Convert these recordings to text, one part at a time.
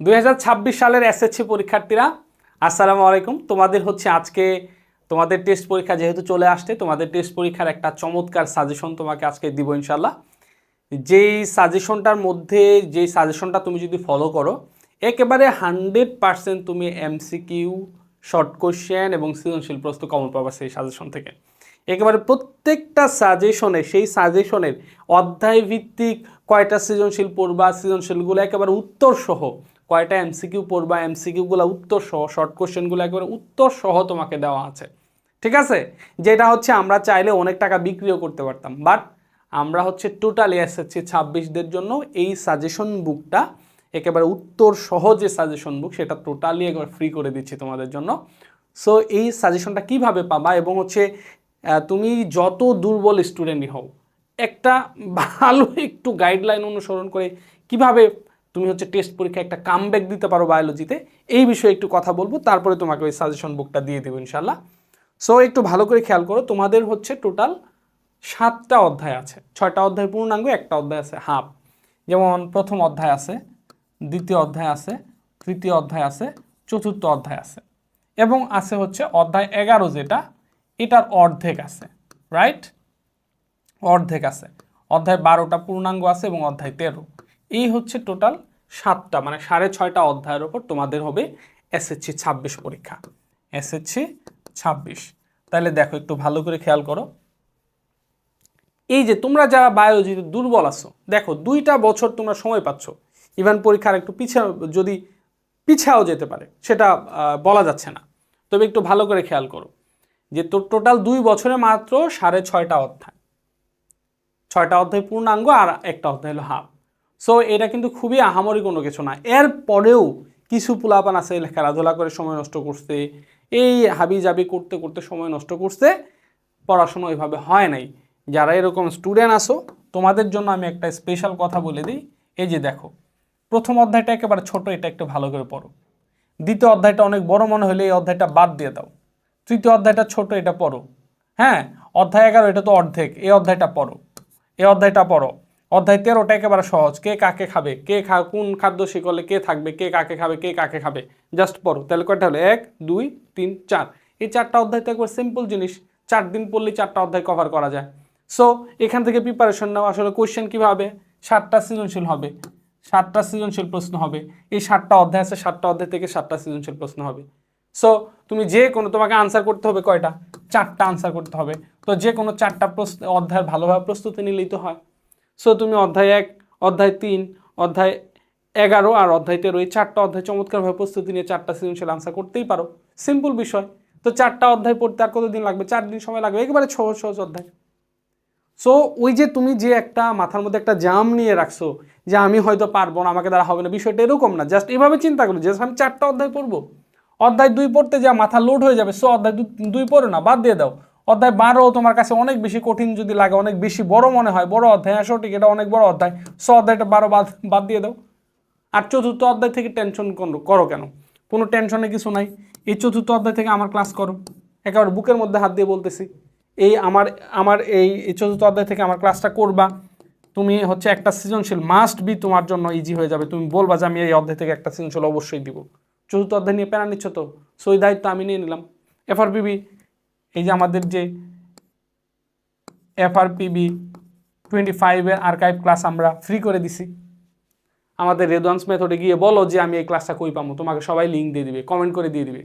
দুই হাজার ছাব্বিশ সালের এসএসসি পরীক্ষার্থীরা, আসসালামু আলাইকুম। তোমাদের হচ্ছে আজকে, তোমাদের টেস্ট পরীক্ষা যেহেতু চলে আসছে, তোমাদের টেস্ট পরীক্ষার একটা চমৎকার সাজেশন তোমাকে আজকে দিব ইনশাল্লাহ যেই সাজেশনটার মধ্যে, যেই সাজেশনটা তুমি যদি ফলো করো, একেবারে হান্ড্রেড পার্সেন্ট তুমি এমসিকিউ শর্ট কোশ্চেন এবং সৃজনশীল প্রশ্ন কমন পাবা সেই সাজেশন থেকে। একেবারে প্রত্যেকটা সাজেশনে সেই সাজেশনের অধ্যায় ভিত্তিক কয়টা সৃজনশীল পড়বা, সৃজনশীলগুলো একেবারে উত্তর সহ কয়টা এমসিকিউ পড়বা, এমসিকিউগুলো উত্তর সহ শর্ট কোশ্চেনগুলো একেবারে উত্তর সহ তোমাকে দেওয়া আছে। ঠিক আছে? যেটা হচ্ছে আমরা চাইলে অনেক টাকা বিক্রিও করতে পারতাম বাট আমরা হচ্ছে টোটালি এসেছি ছাব্বিশদের জন্য এই সাজেশন বুকটা একেবারে উত্তর সহ যে সাজেশন বুক সেটা টোটালি একবার ফ্রি করে দিচ্ছি তোমাদের জন্য। সো এই সাজেশনটা কীভাবে পাবা এবং হচ্ছে তুমি যত দুর্বল স্টুডেন্টই হও, একটা ভালো একটু গাইডলাইন অনুসরণ করে কীভাবে তুমি হচ্ছে টেস্ট পরীক্ষায় একটা কামব্যাক দিতে পারো বায়োলজিতে এই বিষয়ে একটু কথা বলব, তারপরে তোমাকে ওই সাজেশন বুকটা দিয়ে দেবো ইনশাল্লাহ সো একটু ভালো করে খেয়াল করো, তোমাদের হচ্ছে টোটাল সাতটা অধ্যায় আছে। ছয়টা অধ্যায় পূর্ণাঙ্গ, একটা অধ্যায় আছে হাফ যেমন প্রথম অধ্যায় আছে, দ্বিতীয় অধ্যায় আছে, তৃতীয় অধ্যায় আছে, চতুর্থ অধ্যায় আছে। এবং আছে হচ্ছে অধ্যায় এগারো যেটা, এটার অর্ধেক আছে রাইট অর্ধেক আছে। অধ্যায় বারোটা পূর্ণাঙ্গ আছে এবং অধ্যায় তেরো। এই হচ্ছে টোটাল সাতটা মানে সাড়ে ছয়টা অধ্যায়ের ওপর তোমাদের হবে এসএসসি ছাব্বিশ পরীক্ষা। এসএসসি ছাব্বিশ। তাহলে দেখো, একটু ভালো করে খেয়াল করো। এই যে তোমরা যারা বায়োলজিতে দুর্বল আছো, দেখো, দুইটা বছর তোমরা সময় পাচ্ছ। ইভেন পরীক্ষার একটু পিছা, যদি পিছাও যেতে পারে, সেটা বলা যাচ্ছে না। তবে একটু ভালো করে খেয়াল করো যে তোর টোটাল দুই বছরে মাত্র সাড়ে ছয়টা অধ্যায়। ছয়টা অধ্যায় পূর্ণাঙ্গ আর একটা অধ্যায় হলো হাফ। সো এটা কিন্তু খুবই আহামরি কোনো কিছু না। এর পরেও কিছু পুলাপান আছে খেলাধুলা করে সময় নষ্ট করছে, এই হাবি জাবি করতে করতে সময় নষ্ট করছে, পড়াশোনা ওইভাবে হয় নাই। যারা এরকম স্টুডেন্ট আসো তোমাদের জন্য আমি একটা স্পেশাল কথা বলে দিই। এই যে দেখো, প্রথম অধ্যায়টা একেবারে ছোট, এটা একটু ভালো করে পড়ো। দ্বিতীয় অধ্যায়টা অনেক বড় মনে হলে এই অধ্যায়টা বাদ দিয়ে দাও। তৃতীয় অধ্যায়টা ছোট, এটা পড়ো। হ্যাঁ অধ্যায় এগারো, এটা তো অর্ধেক, এই অধ্যায়টা পড়ো। এই অধ্যায়টা পড়ো। অধ্যায় তেরোটা একেবারে সহজ। কে কাকে খাবে? কে খা, কোন খাদ্য শিকলে কে থাকবে? কে কাকে খাবে? কে কাকে খাবে? জাস্ট পড়ো। তাহলে কয়টা হলো? এক, দুই, তিন, চার। এই চারটা অধ্যায় তো একবার সিম্পল জিনিস। চার দিন পড়লেই চারটা অধ্যায় কভার করা যায়। সো এখান থেকে প্রিপারেশন নাও। আসলে কোয়েশ্চেন কীভাবে? সাতটা সৃজনশীল হবে। সাতটা সৃজনশীল প্রশ্ন হবে। এই সাতটা অধ্যায় আছে, সাতটা অধ্যায় থেকে সাতটা সৃজনশীল প্রশ্ন হবে। সো তুমি যে কোনো, তোমাকে আনসার করতে হবে কয়টা? চারটা আনসার করতে হবে। তো যে কোনো চারটা প্রশ্ন, অধ্যায়ের ভালোভাবে প্রস্তুতি নিলেই তো হয়। সো তুমি অধ্যায় এক, অধ্যায় তিন, অধ্যায় এগারো আর অধ্যায় তেরো এই চারটা অধ্যায় চমৎকারভাবে প্রস্তুতি নিয়ে চারটা সৃজনশীল আনসার করতেই পারো। সিম্পল বিষয়। তো চারটা অধ্যায় পড়তে আর কতদিন লাগবে? চার দিন সময় লাগবে। একেবারে সহজ সহজ অধ্যায়। সো ওই যে তুমি যে একটা মাথার মধ্যে একটা জাম নিয়ে রাখছো যে আমি হয়তো পারব না, আমাকে দ্বারা হবে না, বিষয়টা এরকম না। জাস্ট এভাবে চিন্তা করো। যে আমি চারটা অধ্যায় পড়ব। অধ্যায় দুই পড়তে যা মাথা লোড হয়ে যাবে সো অধ্যায় দুই পড়ো না, বাদ দিয়ে দাও। অধ্যায় বারো তোমার কাছে অনেক বেশি কঠিন যদি লাগে, অনেক বেশি বড় মনে হয়, বড় অধ্যায় হ্যাঁ সঠিক, এটা অনেক বড় অধ্যায়। সো অধ্যায়টা বারো বাদ বাদ দিয়ে দাও। আর চতুর্থ অধ্যায় থেকে টেনশন করো কেন? কোনো টেনশনে কিছু নাই। এই চতুর্থ অধ্যায় থেকে আমার ক্লাস করো। একেবারে বুকের মধ্যে হাত দিয়ে বলতেছি, এই আমার আমার এই চতুর্থ অধ্যায় থেকে আমার ক্লাসটা করবা। তুমি হচ্ছে একটা সৃজনশীল মাস্ট বি তোমার জন্য ইজি হয়ে যাবে। তুমি বলবা যে আমি এই অধ্যায় থেকে একটা সৃজনশীল অবশ্যই দিব। চতুর্থ অধ্যায় নিয়ে প্যারা নিচ্ছ তো? সই দায়িত্ব আমি নিয়ে নিলাম। এফআরপিবি এই যে আমাদের যে এফআরপিবি টোয়েন্টি ফাইভের আর্কাইভ ক্লাস আমরা ফ্রি করে দিছি। আমাদের রেদওয়ান্স মেথডে গিয়ে বলো যে আমি এই ক্লাসটা কই পাবো? তোমাকে সবাই লিঙ্ক দিয়ে দিবে কমেন্ট করে দিয়ে দিবে।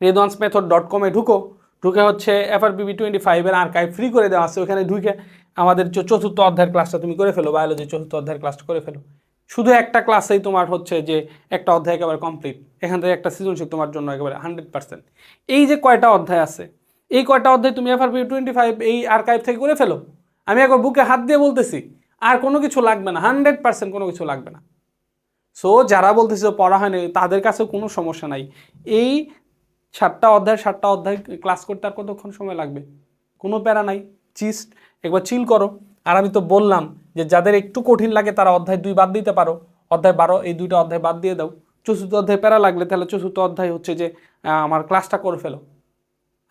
রেদওয়ান্স মেথড ডট কমে ঢুকো, ঢুকে হচ্ছে এফআরপিবি টোয়েন্টি ফাইভের আর্কাইভ ফ্রি করে দেওয়া আছে। ওখানে ঢুকে আমাদের চতুর্থ অধ্যায়ের ক্লাসটা তুমি করে ফেলো বায়োলজি চতুর্থ অধ্যায়ের ক্লাসটা করে ফেলো। শুধু একটা ক্লাসেই তোমার হচ্ছে যে একটা অধ্যায় একেবারে কমপ্লিট এখান থেকে একটা সৃজনশীল তোমার জন্য একেবারে হান্ড্রেড পার্সেন্ট এই যে কয়টা অধ্যায় আছে, এই কয়টা অধ্যায় তুমি এফআরপি টোয়েন্টি ফাইভ এই আর্কাইভ থেকে করে ফেলো। আমি একবার বুকে হাত দিয়ে বলতেছি, আর কোনো কিছু লাগবে না হান্ড্রেড পার্সেন্ট কোনো কিছু লাগবে না। সো যারা বলতেছে পড়া হয়নি, তাদের কাছে কোনো সমস্যা নাই। এই সাতটা অধ্যায় সাতটা অধ্যায় ক্লাস করতে আর কতক্ষণ সময় লাগবে? কোনো প্যারা নাই চিস্ট একবার চিল করো। আর আমি তো বললাম যে যাদের একটু কঠিন লাগে তারা অধ্যায় দুই বাদ দিতে পারো। অধ্যায় বারো, এই দুইটা অধ্যায় বাদ দিয়ে দাও। চতুর্থ অধ্যায় প্যারা লাগলে তাহলে চতুর্থ অধ্যায় হচ্ছে যে আমার ক্লাসটা করে ফেলো।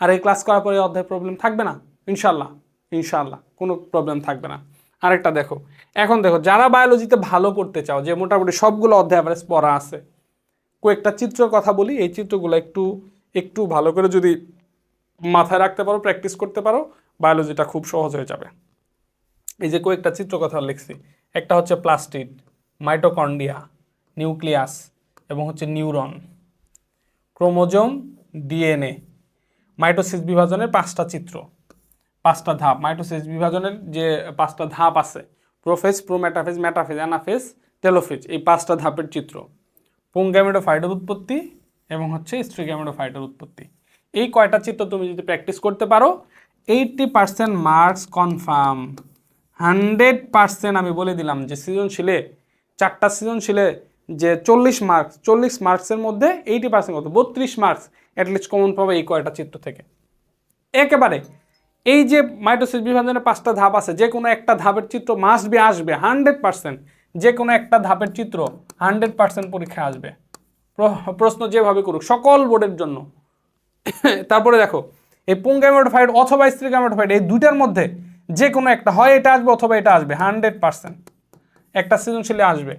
আর এই ক্লাস করার পরে অধ্যায় প্রবলেম থাকবে না? ইনশাল্লাহ ইনশাল্লাহ কোনো প্রবলেম থাকবে না। আরেকটা দেখো, এখন দেখো, যারা বায়োলজিতে ভালো করতে চাও, যে মোটামুটি সবগুলো অধ্যায় অ্যাভারেজ পড়া আছে, কয়েকটা চিত্রের কথা বলি, এই চিত্রগুলো একটু একটু ভালো করে যদি মাথায় রাখতে পারো প্র্যাকটিস করতে পারো বায়োলজিটা খুব সহজ হয়ে যাবে। এই যে কয়েকটা চিত্র কথা লিখছি, একটা হচ্ছে প্লাস্টিড মাইটোকন্ডিয়া নিউক্লিয়াস এবং হচ্ছে নিউরন। Chromosome, DNA. মাইটোসিস বিভাজনের পাঁচটা চিত্র, পাঁচটা ধাপ। মাইটোসিস বিভাজনের যে পাঁচটা ধাপ আছে, prophase prometaphase metaphase anaphase, telophase, এই পাঁচটা ধাপের চিত্র। পুংগ্যামেটোফাইটের উৎপত্তি এবং হচ্ছে স্ট্রিগ্যামেটোফাইটের উৎপত্তি। এই কয়টা চিত্র তুমি যদি প্র্যাকটিস করতে পারো, eighty percent marks confirm. Hundred percent আমি বলে দিলাম যে সৃজনশীলে, চারটা সৃজনশীলে যে চল্লিশ মার্কস, চল্লিশ মার্কসের মধ্যে এইটি পার্সেন্ট কত? বত্রিশ মার্কস অ্যাটলিস্ট কমন পাবে এই কয়টা চিত্র থেকে। একেবারে এই যে মাইটোসিস বিভাজনের পাঁচটা ধাপ আছে, যে কোনো একটা ধাপের চিত্র মাস্ট বি আসবে, হান্ড্রেড পার্সেন্ট। যে কোনো একটা ধাপের চিত্র হান্ড্রেড পার্সেন্ট পরীক্ষায় আসবে। প্রশ্ন যেভাবে করুক, সকল বোর্ডের জন্য। তারপরে দেখো, এই পুংগ্যামেটোফাইড অথবা স্ত্রীগ্যামেটোফাইড এই দুইটার মধ্যে যে কোনো একটা, হয় এটা আসবে অথবা এটা আসবে, হান্ড্রেড পার্সেন্ট। একটা সৃজনশীলে আসবে।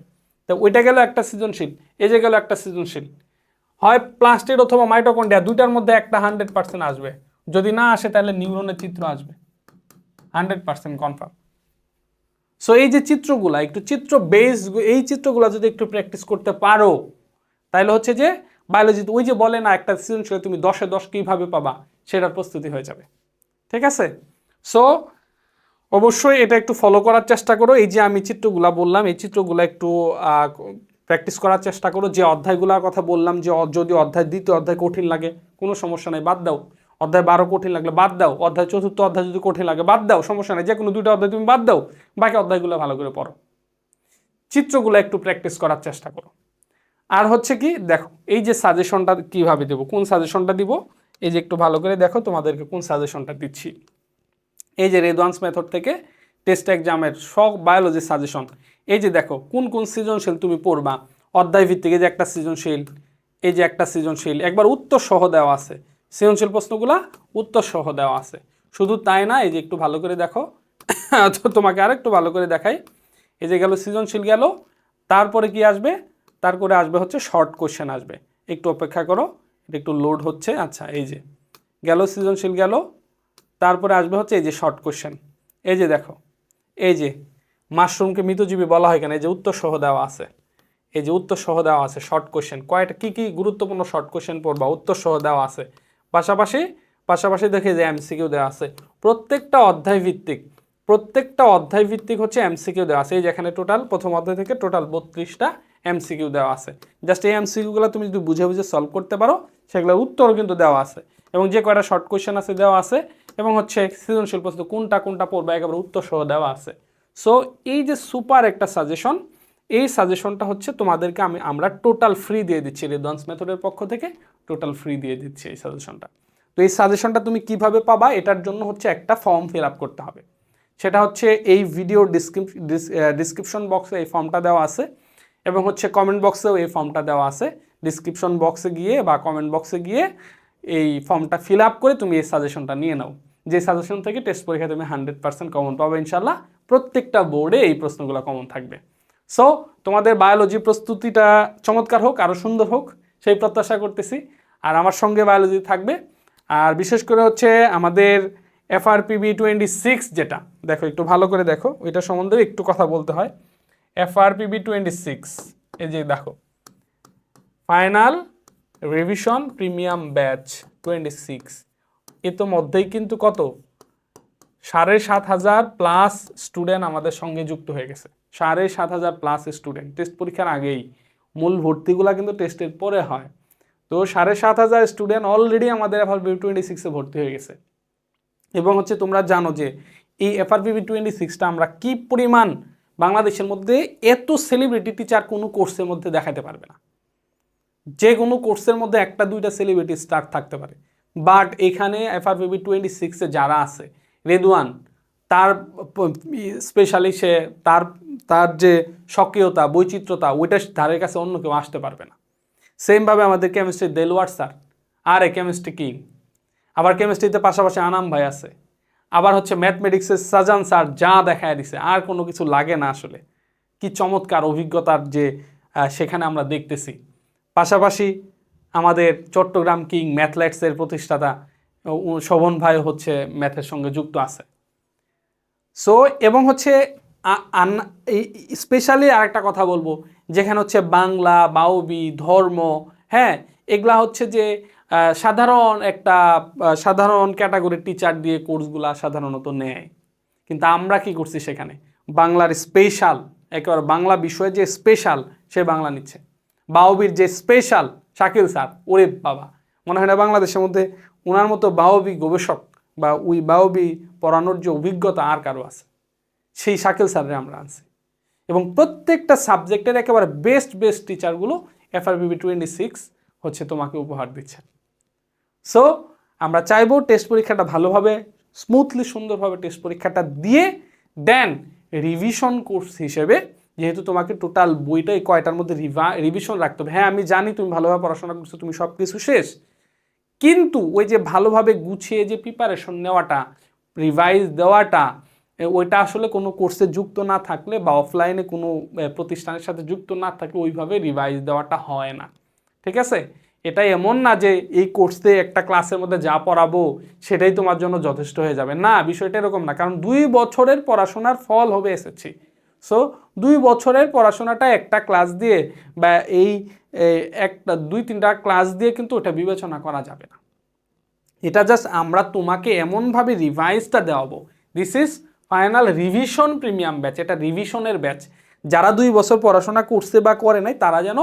তো ওইটা গেল একটা সৃজনশীল, এই যে গেল একটা সৃজনশীল। হয় প্লাস্টিড অথবা মাইটোকন্ডিয়া দুইটার মধ্যে একটা হান্ড্রেড পার্সেন্ট আসবে। যদি না আসে তাহলে নিউরনের চিত্র আসবে। Hundred percent confirm. সো এই যে চিত্রগুলা, একটু চিত্র বেস এই চিত্রগুলো যদি একটু প্র্যাকটিস করতে পারো, তাহলে হচ্ছে যে বায়োলজিতে ওই যে বলে না, একটা সৃজনশীল তুমি দশে দশ কীভাবে পাবা, সেটার প্রস্তুতি হয়ে যাবে। ঠিক আছে? সো অবশ্যই এটা একটু ফলো করার চেষ্টা করো। এই যে আমি চিত্রগুলা বললাম, এই চিত্রগুলো একটু প্র্যাকটিস করার চেষ্টা করো। যে অধ্যায়গুলোর কথা বললাম, যে যদি অধ্যায়, দ্বিতীয় অধ্যায় কঠিন লাগে, কোনো সমস্যা নেই, বাদ দাও। অধ্যায় বারো কঠিন লাগলে বাদ দাও। অধ্যায় চতুর্থ অধ্যায় যদি কঠিন লাগে, বাদ দাও, সমস্যা নেই। যে কোনো দুটো অধ্যায় তুমি বাদ দাও, বাকি অধ্যায়গুলো ভালো করে পড়ো। চিত্রগুলো একটু প্র্যাকটিস করার চেষ্টা করো। আর হচ্ছে কি, দেখো, এই যে সাজেশনটা কীভাবে দেবো? কোন সাজেশনটা দিব? এই যে একটু ভালো করে দেখো, তোমাদেরকে কোন সাজেশনটা দিচ্ছি। এই যে রেদওয়ান্স মেথড থেকে টেস্ট এক্সামের সব বায়োলজি সাজেশন এই যে দেখো, কোন কোন সৃজনশীল তুমি পড়বা অধ্যায় ভিত্তিক যে একটা সৃজনশীল, এই যে একটা সৃজনশীল, একবার উত্তর সহ দেওয়া আছে। সৃজনশীল প্রশ্নগুলা উত্তর সহ দেওয়া আছে। শুধু তাই না, এই যে একটু ভালো করে দেখো, তো তোমাকে আর একটু ভালো করে দেখাই। এই যে গেল, সৃজনশীল গেল, তারপরে কি আসবে? তারপরে আসবে হচ্ছে শর্ট কোশ্চেন আসবে। একটু অপেক্ষা করো একটু লোড হচ্ছে। আচ্ছা এই যে গেল, সৃজনশীল গেল তারপরে আসবে হচ্ছে এই যে শর্ট কোশ্চেন এই যে দেখো, এই যে মাশরুমকে মৃতজীবী বলা হয় কেন? এই যে উত্তর সহ দেওয়া আছে। এই যে উত্তর সহ দেওয়া আছে শর্ট কোশ্চেন কয়টা, কী কী গুরুত্বপূর্ণ শর্ট কোশ্চেন পড়বা? উত্তর সহ দেওয়া আছে। পাশাপাশি পাশাপাশি দেখে যে এমসিকিউ দেওয়া আছে। প্রত্যেকটা অধ্যায় ভিত্তিক, প্রত্যেকটা অধ্যায় ভিত্তিক হচ্ছে এমসিকিউ দেওয়া আছে। এই যেখানে টোটাল প্রথম অধ্যায় থেকে টোটাল বত্রিশটা এমসিকিউ দেওয়া আছে। জাস্ট এই এমসিকিউগুলো তুমি যদি বুঝে বুঝে সলভ করতে পারো, সেগুলোর উত্তরও কিন্তু দেওয়া আছে। এবং যে কয়টা শর্ট কোশ্চেন আছে দেওয়া আছে এবং হচ্ছে সৃজনশীল প্রশ্ন কোনটা কোনটা পড়বে, একেবারে উত্তর সহ দেওয়া আছে। সো এই যে সুপার একটা সাজেশন এই সাজেশনটা হচ্ছে তোমাদেরকে আমি, আমরা টোটাল ফ্রি দিয়ে দিচ্ছি রেদওয়ান্স মেথডের পক্ষ থেকে টোটাল ফ্রি দিয়ে দিচ্ছি এই সাজেশনটা তো এই সাজেশনটা তুমি কীভাবে পাবা? এটার জন্য হচ্ছে একটা ফর্ম ফিল আপ করতে হবে। সেটা হচ্ছে এই ভিডিও ডিসক্রিপশন বক্সে এই ফর্মটা দেওয়া আছে, এবং হচ্ছে কমেন্ট বক্সেও এই ফর্মটা দেওয়া আছে। ডিসক্রিপশন বক্সে গিয়ে বা কমেন্ট বক্সে গিয়ে এই ফর্মটা ফিল আপ করে তুমি এই সাজেশনটা নিয়ে নাও। যে সাজেশন থেকে টেস্ট পরীক্ষা তুমি হান্ড্রেড পার্সেন্ট কমন পাবে ইনশাল্লাহ প্রত্যেকটা বোর্ডে এই প্রশ্নগুলো কমন থাকবে। সো তোমাদের বায়োলজি প্রস্তুতিটা চমৎকার হোক আরও সুন্দর হোক, সেই প্রত্যাশা করতেছি। আর আমার সঙ্গে বায়োলজি থাকবে। আর বিশেষ করে হচ্ছে আমাদের এফআরপিবি টোয়েন্টি সিক্স যেটা, দেখো একটু ভালো করে দেখো, ওইটা সম্বন্ধে একটু কথা বলতে হয়। এফআরপিবি টোয়েন্টি সিক্স এই যে দেখো final revision premium batch twenty six ইতোমধ্যেই কিন্তু কত? সাড়ে সাত হাজার প্লাস স্টুডেন্ট আমাদের সঙ্গে যুক্ত হয়ে গেছে। সাড়ে সাত হাজার প্লাস স্টুডেন্ট টেস্ট পরীক্ষার আগেই। মূল ভর্তিগুলো কিন্তু টেস্টের পরে হয়। তো সাড়ে সাত হাজার স্টুডেন্ট অলরেডি আমাদের এফআরপি টোয়েন্টি সিক্সে ভর্তি হয়ে গেছে। এবং হচ্ছে তোমরা জানো যে, এই এফআরপিবি টোয়েন্টি সিক্সটা আমরা কি পরিমাণ বাংলাদেশের মধ্যে এত সেলিব্রিটি টিচার কোনো কোর্সের মধ্যে দেখাতে পারবে না? যে কোনো কোর্সের মধ্যে একটা দুইটা সেলিব্রিটি স্টার থাকতে পারে। বাট এখানে এফআরপিবি টোয়েন্টি সিক্সে যারা আছে রেদওয়ান তার স্পেশালি সে তার তার যে সক্রিয়তা, বৈচিত্র্যতা, ওইটার ধারের কাছে অন্য কেউ আসতে পারবে না। সেমভাবে আমাদের কেমিস্ট্রি দেলওয়ার স্যার আর এ কেমিস্ট্রি কিং আবার কেমিস্ট্রিতে পাশাপাশি আনাম ভাই আছে। আবার হচ্ছে ম্যাথমেটিক্সের সাজান স্যার যা দেখায় দিছে, আর কোনো কিছু লাগে না আসলে। কি চমৎকার অভিজ্ঞতার যে সেখানে আমরা দেখতেছি। পাশাপাশি আমাদের চট্টগ্রাম কিং ম্যাথলেটসের প্রতিষ্ঠাতা শোভন ভাই হচ্ছে ম্যাথের সঙ্গে যুক্ত আছে। সো এবং হচ্ছে স্পেশালি আরেকটা কথা বলব, যেখানে হচ্ছে বাংলা, বাউবি, ধর্ম হ্যাঁ এগুলা হচ্ছে যে সাধারণ একটা সাধারণ ক্যাটাগরির টিচার দিয়ে কোর্সগুলা সাধারণত নেয়। কিন্তু আমরা কি করছি সেখানে? বাংলার স্পেশাল একেবারে বাংলা বিষয়ে যে স্পেশাল সে বাংলা নিচ্ছে। বাউবির যে স্পেশাল শাকিল স্যার, ওরে বাবা। মনে হয় না বাংলাদেশের মধ্যে ওনার মতো বাউবি গবেষক বা ওই বাউবি পড়ানোর যে অভিজ্ঞতা আর কারও আছে? সেই শাকিল স্যারের আমরা আনছি। এবং প্রত্যেকটা সাবজেক্টের একেবারে বেস্ট বেস্ট টিচারগুলো এফআরবিবি টোয়েন্টি সিক্স হচ্ছে তোমাকে উপহার দিচ্ছে। সো আমরা চাইব টেস্ট পরীক্ষাটা ভালোভাবে স্মুথলি সুন্দরভাবে টেস্ট পরীক্ষাটা দিয়ে দেন রিভিশন কোর্স হিসেবে যেহেতু তোমাকে টোটাল বইটাই কয়টার মধ্যে রিভা রিভিশন রাখতে হবে। হ্যাঁ আমি জানি তুমি ভালোভাবে পড়াশোনা করছ, তুমি সব কিছু শেষ। কিন্তু ওই যে ভালোভাবে গুছিয়ে যে প্রিপারেশন নেওয়াটা রিভাইজ দেওয়াটা ওইটা আসলে কোনো কোর্সে যুক্ত না থাকলে বা অফলাইনে কোনো প্রতিষ্ঠানের সাথে যুক্ত না থাকলে ওইভাবে রিভাইজ দেওয়াটা হয় না। ঠিক আছে? এটা এমন না যে এই কোর্সে একটা ক্লাসের মধ্যে যা পড়াবো, সেটাই তোমার জন্য যথেষ্ট হয়ে যাবে। না, বিষয়টা এরকম না। কারণ দুই বছরের পড়াশোনার ফল হবে এসেছি সো দুই বছরের পড়াশোনাটা একটা ক্লাস দিয়ে বা এই একটা, দুই, তিনটা ক্লাস দিয়ে কিন্তু ওটা বিবেচনা করা যাবে না। এটা জাস্ট আমরা তোমাকে এমনভাবে রিভাইজটা দেওয়াবো। This is final revision premium batch এটা রিভিশনের ব্যাচ যারা দুই বছর পড়াশোনা করছে বা করে নাই, তারা যেন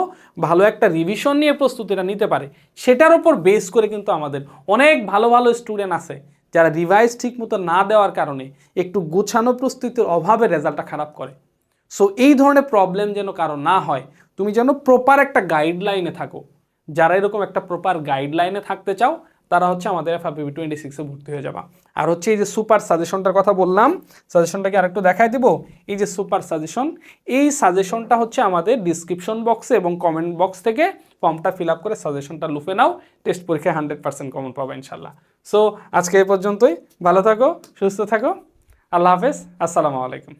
ভালো একটা রিভিশন নিয়ে প্রস্তুতিটা নিতে পারে। সেটার ওপর বেস করে কিন্তু আমাদের অনেক ভালো ভালো স্টুডেন্ট আছে। যারা রিভাইজ ঠিক মতো না দেওয়ার কারণে একটু গোছানো প্রস্তুতির অভাবে রেজাল্টটা খারাপ করে। সো এই ধরনের প্রবলেম যেন কারও না হয়, তুমি যেন প্রপার একটা গাইডলাইনে থাকো। যারা এরকম একটা প্রপার গাইডলাইনে থাকতে চাও, তারা হচ্ছে আমাদের এফআরপিবি টোয়েন্টি সিক্সে ভর্তি হয়ে যাবা। আর হচ্ছে এই যে সুপার সাজেশনটার কথা বললাম সাজেশনটাকে আরেকটু দেখাই দিব। এই যে সুপার সাজেশন এই সাজেশনটা হচ্ছে আমাদের ডিসক্রিপশন বক্সে এবং কমেন্ট বক্স থেকে ফর্মটা ফিল আপ করে সাজেশনটা লুপে নাও টেস্ট পরীক্ষায় হান্ড্রেড পার্সেন্ট কমন পাবো ইনশাল্লাহ। সো আজকে এ পর্যন্তই। ভালো থাকো, সুস্থ থাকো। আল্লাহ হাফেজ। আসসালামু আলাইকুম।